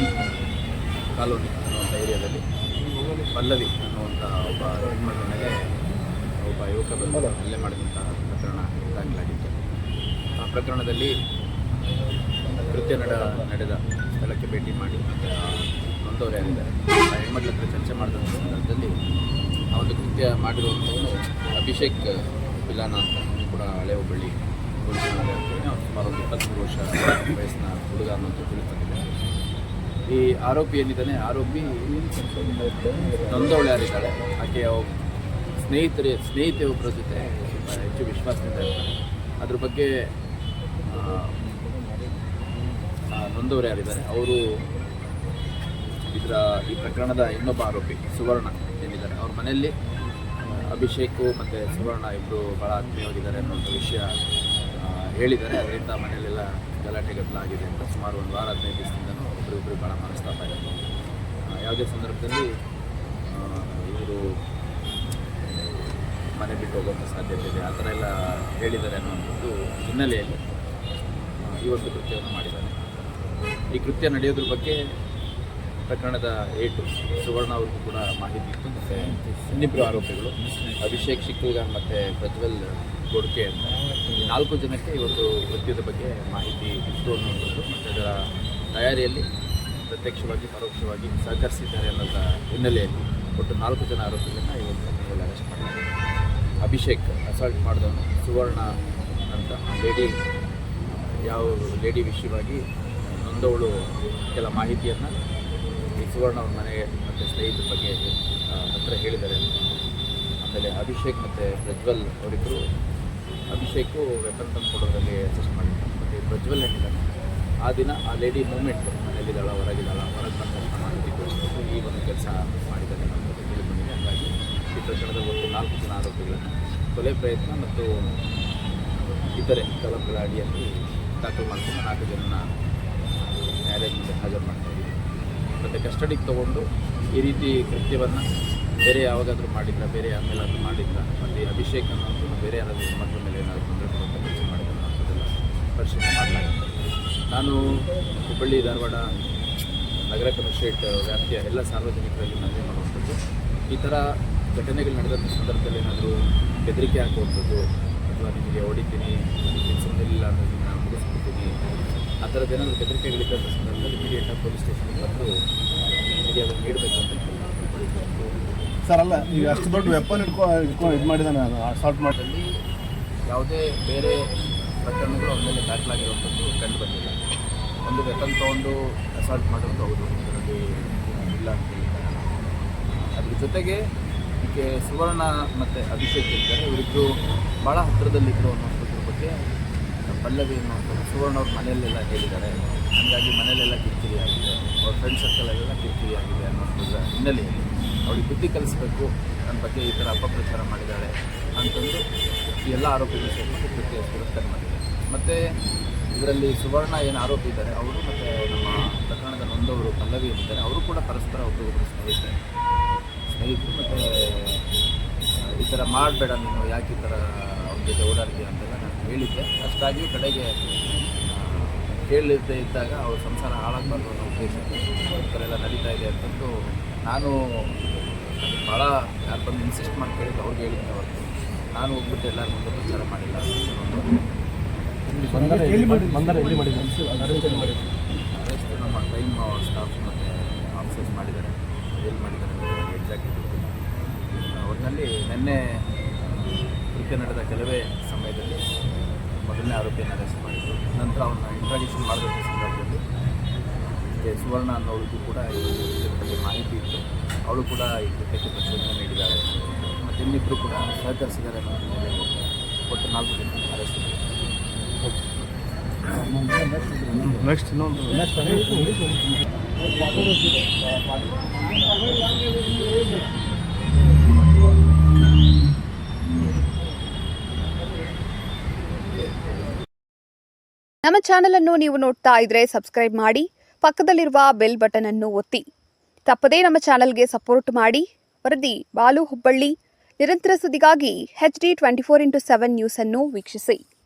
Bank colony ಅನ್ನುವಂಥ ಏರಿಯಾದಲ್ಲಿ ಪಲ್ಲವಿ ಅನ್ನುವಂಥ ಒಬ್ಬ ಹೆಣ್ಮಗಳ ಮೇಲೆ ಒಬ್ಬ ಯುವಕ ಬಂದು ಹಲ್ಲೆ ಮಾಡಿದಂಥ ಪ್ರಕರಣ ದಾಖಲಾಗಿತ್ತು. ಆ ಪ್ರಕರಣದಲ್ಲಿ ಕೃತ್ಯ ನಡ ನಡೆದ ಸ್ಥಳಕ್ಕೆ ಭೇಟಿ ಮಾಡಿ ನೊಂದವರಾಗಿದ್ದಾರೆ ಆ ಹೆಣ್ಮಗಳ ಹತ್ರ ಚರ್ಚೆ ಮಾಡಿದಂಥ ಸಂದರ್ಭದಲ್ಲಿ ಆ ಒಂದು ಕೃತ್ಯ ಮಾಡಿರುವಂಥವನು ಅಭಿಷೇಕ್ ಪಿಲಾನ ಅಂತ. ಕೂಡ ಹಳೆ ಹುಬ್ಬಳ್ಳಿ ಪೊಲೀಸ್ ಸುಮಾರು ಒಂದು ಇಪ್ಪತ್ತ್ಮೂರು ವರ್ಷ ವಯಸ್ಸಿನ ಹುಡುಗ ಅನ್ನೋದು ತಿಳಿಸ್ತಾರೆ ಈ ಆರೋಪಿ ಏನಿದ್ದಾನೆ, ಆರೋಪಿ ನೊಂದವಳು ಯಾರಿದ್ದಾಳೆ ಆಕೆಯ ಸ್ನೇಹಿತರೆ, ಸ್ನೇಹಿತೆ ಒಬ್ಬರ ಜೊತೆ ಹೆಚ್ಚು ವಿಶ್ವಾಸದಿಂದ ಇರ್ತಾರೆ ಅದ್ರ ಬಗ್ಗೆ ನೊಂದವರು ಯಾರಿದ್ದಾರೆ? ಅವರು ಇದರ ಈ ಪ್ರಕರಣದ ಇನ್ನೊಬ್ಬ ಆರೋಪಿ, ಸುವರ್ಣ ಏನಿದ್ದಾರೆ. ಅವ್ರ ಮನೆಯಲ್ಲಿ, ಅಭಿಷೇಕ್ ಮತ್ತು ಸುವರ್ಣ ಇಬ್ಬರು ಭಾಳ ಆತ್ಮೀಯವಾಗಿದ್ದಾರೆ ಅನ್ನೋಂಥ ವಿಷಯ ಹೇಳಿದ್ದಾರೆ. ಅದರಿಂದ ಮನೆಯಲ್ಲೆಲ್ಲ ಗಲಾಟೆ ಗದ್ದಲ ಆಗಿದೆ ಅಂತ ಸುಮಾರು ಒಂದು ವಾರ ಹದಿನೈದು ದಿವಸದಿಂದನೂ ಒಬ್ಬರಿಬ್ಬರು ಭಾಳ ಮನಸ್ತಾಪ ಯಾವುದೇ ಸಂದರ್ಭದಲ್ಲಿ ಇವರು ಮನೆ ಬಿಟ್ಟು ಹೋಗುವಂಥ ಸಾಧ್ಯತೆ ಇದೆ. ಆ ಥರ ಎಲ್ಲ ಹೇಳಿದ್ದಾರೆ ಅನ್ನುವಂಥದ್ದು ಹಿನ್ನೆಲೆಯಲ್ಲಿ ಈ ಒಂದು ಕೃತ್ಯವನ್ನು ಮಾಡಿದ್ದಾರೆ. ಈ ಕೃತ್ಯ ನಡೆಯೋದ್ರ ಬಗ್ಗೆ ಪ್ರಕರಣದ ಏಟು ಸುವರ್ಣ ಅವ್ರಿಗೂ ಕೂಡ ಮಾಹಿತಿ ಇತ್ತು ಮತ್ತು ಇನ್ನಿಬ್ಬರು ಆರೋಪಿಗಳು, ಅಭಿಷೇಕ್ ಶಿಕ್ಕಲ್ಗಾರ್ ಮತ್ತು ಪ್ರಜ್ವಲ್ ಗೊಡ್ಕೆ ಅಂತ. ಈ ನಾಲ್ಕು ಜನಕ್ಕೆ ಇವತ್ತು ಕೃತ್ಯದ ಬಗ್ಗೆ ಮಾಹಿತಿ ಇತ್ತು ಅನ್ನೋದು ಮತ್ತು ಅದರ ತಯಾರಿಯಲ್ಲಿ ಪ್ರತ್ಯಕ್ಷವಾಗಿ, ಪರೋಕ್ಷವಾಗಿ ಸಹಕರಿಸಿದ್ದಾರೆ ಅನ್ನೋದ ಹಿನ್ನೆಲೆಯಲ್ಲಿ ಒಟ್ಟು ನಾಲ್ಕು ಜನ ಆರೋಪಿಗಳನ್ನ ಇವತ್ತು ಅರೆಸ್ಟ್ ಮಾಡಿದ್ದಾರೆ. ಅಭಿಷೇಕ್ ಅಸಾಲ್ಟ್ ಮಾಡಿದವನು ಸುವರ್ಣ ಅಂತ ಲೇಡಿ ಯಾವ ಲೇಡಿ ವಿಷಯವಾಗಿ ನೊಂದವಳು ಕೆಲ ಮಾಹಿತಿಯನ್ನು ಈ ಸುವರ್ಣ ಅವ್ರ ಮನೆ ಮತ್ತು ಸ್ನೇಹಿತರ ಬಗ್ಗೆ ಹತ್ರ ಹೇಳಿದ್ದಾರೆ. ಆಮೇಲೆ ಅಭಿಷೇಕ್ ಮತ್ತು ಪ್ರಜ್ವಲ್ ಅವರಿಬ್ಬರು ಅಭಿಷೇಕು ವೆಪನ್ ತಂದು ಕೊಡೋದ್ರಲ್ಲಿ ಅಸಿಸ್ಟ್ ಮಾಡಿದ್ದಾರೆ. ಮತ್ತು ಪ್ರಜ್ವಲ್ ಹೇಳಿದ್ದಾರೆ. ಆ ದಿನ ಆ ಲೇಡಿ ಮೂಮೆಂಟ್ ಮನೆಯಲ್ಲಿದ್ದಾಳ ಹೊರಗಿದ್ದಾಳ ಹೊರಗೆ ಬಂದ ತಕ್ಷಣ ಮಾಹಿತಿ ಕೊಡಿಸ್ಬಿಟ್ಟು ಈ ಒಂದು ಕೆಲಸ ಮಾಡಿದ್ದಾರೆ ಅನ್ನೋದು ತಿಳಿದುಬಂದಿದೆ ಹಾಗಾಗಿ ಈ ಪ್ರಕರಣದ ಒಟ್ಟು ನಾಲ್ಕು ಜನ ಆರೋಪಿಗಳನ್ನು ಕೊಲೆ ಪ್ರಯತ್ನ ಮತ್ತು ಇತರೆ ಕಲಪಗಳ ಅಡಿಯಲ್ಲಿ ದಾಖಲು ಮಾಡ್ಕೊಂಡು ನಾಲ್ಕು ಜನನ ನ್ಯಾಯಾಲಯದ ಮುಂದೆ ಹಾಜರು ಮಾಡ್ತಾ ಮತ್ತು ಕಸ್ಟಡಿಗೆ ತೊಗೊಂಡು ಈ ರೀತಿ ಕೃತ್ಯವನ್ನು ಬೇರೆ ಯಾವಾಗಾದರೂ ಮಾಡಿದ್ರ, ಬೇರೆ ಆಮೇಲಾದರೂ ಮಾಡಿದ್ರ, ಮತ್ತು ಅಭಿಷೇಕ ಅಭಿಷೇಕ್ ಅನ್ನೋದು ಬೇರೆ ಯಾರಾದರೂ ಮಕ್ಕಳ ಮೇಲೆ ಏನಾದರೂ ತೊಂದರೆ ಕೊಡುವಂಥ ಕೆಲಸ ಮಾಡಿದ್ರೆ ಅನ್ನೋದೆಲ್ಲ ಪರಿಶೀಲನೆ ಮಾಡಲಾಗುತ್ತೆ ನಾನು ಹುಬ್ಬಳ್ಳಿ ಧಾರವಾಡ ನಗರ ಕಮಿಷನರೇಟ್ ವ್ಯಾಪ್ತಿಯ ಎಲ್ಲ ಸಾರ್ವಜನಿಕರಲ್ಲಿ ಮನವಿ ಮಾಡುವಂಥದ್ದು ಈ ಥರ ಘಟನೆಗಳು ನಡೆದಂಥ ಸಂದರ್ಭದಲ್ಲಿ ಏನಾದರೂ ಬೆದರಿಕೆ ಹಾಕುವಂಥದ್ದು ಅಥವಾ ನಿಮಗೆ ಹೊಡಿತೀನಿ ಕೆಲಸದಲ್ಲಿಲ್ಲ ಅನ್ನೋದನ್ನು ನಾನು ಮುಗಿಸ್ಕೊಡ್ತೀನಿ ಆ ಥರದ್ದು ಏನಾದರೂ ಬೆದರಿಕೆಗಳಿದ್ದಂಥ ಸಂದರ್ಭದಲ್ಲಿ ಇಮಿಡಿಯೇಟಾಗಿ ಪೊಲೀಸ್ ಸ್ಟೇಷನ್ಗೆ ಬಂದು ನಿಮಗೆ ಅದನ್ನು ನೀಡಬೇಕು ಅಂತ. ಸರ್ ಅಲ್ಲ ಈಗ ಅಷ್ಟು ದೊಡ್ಡ ವೆಪನ್ ಇಟ್ಕೊ ಇಟ್ಕೊಂಡು ಇದು ಮಾಡಿದಾನೆ ಅಸಾಲ್ಟ್ ಮಾಡಿ ಅಲ್ಲಿ ಯಾವುದೇ ಬೇರೆ ಪ್ರಕರಣಗಳು ಅವ್ರ ದಾಖಲಾಗಿರುವಂಥದ್ದು ಕಂಡು ಬಂದಿಲ್ಲ ಒಂದು ವೆಪನ್ ತೊಗೊಂಡು ಅಸಾಲ್ಟ್ ಮಾಡೋದು ಹೌದು. ಅದರಲ್ಲಿ ಇಲ್ಲ ಅಂತ ಅದ್ರ ಜೊತೆಗೆ ಇದಕ್ಕೆ ಸುವರ್ಣ ಮತ್ತು ಅಭಿಷೇಕ್ ಇದ್ದಾರೆ. ಇವರಿಬ್ಬರು ಭಾಳ ಹತ್ತಿರದಲ್ಲಿದ್ದರು ಅನ್ನೋದ್ರ ಬಗ್ಗೆ ಪಲ್ಲವಿ ಅನ್ನೋದು ಸುವರ್ಣ ಅವ್ರ ಮನೆಯಲ್ಲೆಲ್ಲ ಹೇಳಿದ್ದಾರೆ. ಹಾಗಾಗಿ ಮನೆಯಲ್ಲೆಲ್ಲ ಕಿರಿಕಿರಿ ಆಗಿದೆ. ಅವ್ರ ಫ್ರೆಂಡ್ ಸರ್ಕಲಲ್ಲೆಲ್ಲ ಕಿರಿಕಿರಿ ಆಗಿದೆ ಅನ್ನೋದ್ರ ಹಿನ್ನೆಲೆಯಲ್ಲಿ. ಅವಳಿಗೆ ಬುದ್ಧಿ ಕಲಿಸ್ಬೇಕು ನನ್ನ ಬಗ್ಗೆ ಈ ಥರ ಅಪಪ್ರಚಾರ ಮಾಡಿದ್ದಾಳೆ ಅಂತಂದು ಈ ಎಲ್ಲ ಆರೋಪಿಗಳು ಸೇರಿಕೊಂಡು ಕೃತ್ಯ ಮಾಡಿದ್ದಾರೆ. ಮತ್ತು ಇದರಲ್ಲಿ ಸುವರ್ಣ ಏನು ಆರೋಪಿ ಇದ್ದಾರೆ, ಅವರು ಮತ್ತು ನಮ್ಮ ಪ್ರಕರಣದ ನೊಂದವರು ಪಲ್ಲವಿ ಇದ್ದಾರೆ, ಅವರು ಕೂಡ ಪರಸ್ಪರ ಒಬ್ಬರೊಬ್ಬರು ಸ್ನೇಹಿತರೆ. ಸ್ನೇಹಿತರು ಮತ್ತು, ಈ ಥರ ಮಾಡಬೇಡ ನೀನು, ಯಾಕೆ ಈ ಥರ ಅವ್ರ ಜೊತೆ ಓಡಾಡ್ತೀಯ ಅಂತೆಲ್ಲ ನಾನು ಹೇಳಿದ್ದೆ. ಅಷ್ಟಾಗಿ ಕಡೆಗೆ ಕೇಳದೇ ಇದ್ದಾಗ ಅವ್ರ ಸಂಸಾರ ಹಾಳಾಗಬಾರ್ದು ಅನ್ನೋ ಉದ್ದೇಶಕ್ಕೆ ಈ ಥರ ಎಲ್ಲ ನಡೀತಾ ಇದೆ ಅಂತಂದು ನಾನು ಭಾಳ ಯಾರು ಬಂದು ಇನ್ಸಿಸ್ಟ್ ಮಾಡಿ ಕೇಳಿದ್ದು ಅವ್ರಿಗೆ ಹೇಳಿದ್ದೆ ಅವರು ನಾನು ಹೋಗ್ಬಿಟ್ಟು ಎಲ್ಲರ ಮುಂದೆ ಪ್ರಚಾರ ಮಾಡಿಲ್ಲ. ನಮ್ಮ ಟೈಮ್ ಸ್ಟಾಫ್ ಮತ್ತು ಆಫೀಸರ್ಸ್ ಮಾಡಿದ್ದಾರೆ. ಎಲ್ಲಿ ಮಾಡಿದ್ದಾರೆ ಎಕ್ಸಾಕ್ಟ್ ಅವ್ರಿನಲ್ಲಿ ನಿನ್ನೆ ಕೃತ್ಯ ನಡೆದ ಕೆಲವೇ ಸಮಯದಲ್ಲಿ ಮೊದಲನೇ ಆರೋಪಿಯನ್ನು ಅರೆಸ್ಟ್ ಮಾಡಿದ್ರು. ನಂತರ ಅವನ್ನ ಇಂಟ್ರಾಗೇಷನ್ ಸಂದರ್ಭದಲ್ಲಿ ಮತ್ತು ಸುವರ್ಣ ಅನ್ನೋಳಿಗೂ ಕೂಡ ಈ ಬಗ್ಗೆ ಮಾಹಿತಿ ಇತ್ತು. ಅವಳು ಕೂಡ ಈ ಕೃತ್ಯಕ್ಕೆ ಪ್ರಚೋದನೆ ನೀಡಿದ್ದಾರೆ. ಮತ್ತು ಇನ್ನಿಬ್ಬರು ಕೂಡ ಸಹಕರಿಸಿದ್ದಾರೆ ಅನ್ನೋದು ಒಟ್ಟು ನಾಲ್ಕು ಜನ ಅರೆಸ್ಟ್ ನೆಕ್ಸ್ಟ್ ಇನ್ನೊಂದು. ನಮ್ಮ ಚಾನೆಲ್ ಅನ್ನು ನೀವು ನೋಡ್ತಾ ಇದ್ರೆ ಸಬ್ಸ್ಕ್ರೈಬ್ ಮಾಡಿ. ಪಕ್ಕದಲ್ಲಿರುವ ಬೆಲ್ ಬಟನ್ ಅನ್ನು ಒತ್ತಿ. ತಪ್ಪದೇ ನಮ್ಮ ಚಾನಲ್ಗೆ ಸಪೋರ್ಟ್ ಮಾಡಿ. ವರದಿ ಬಾಲು ಹುಬ್ಬಳ್ಳಿ. ನಿರಂತರ ಸುದ್ದಿಗಾಗಿ H D twenty four into seven news ಅನ್ನು ವೀಕ್ಷಿಸಿ.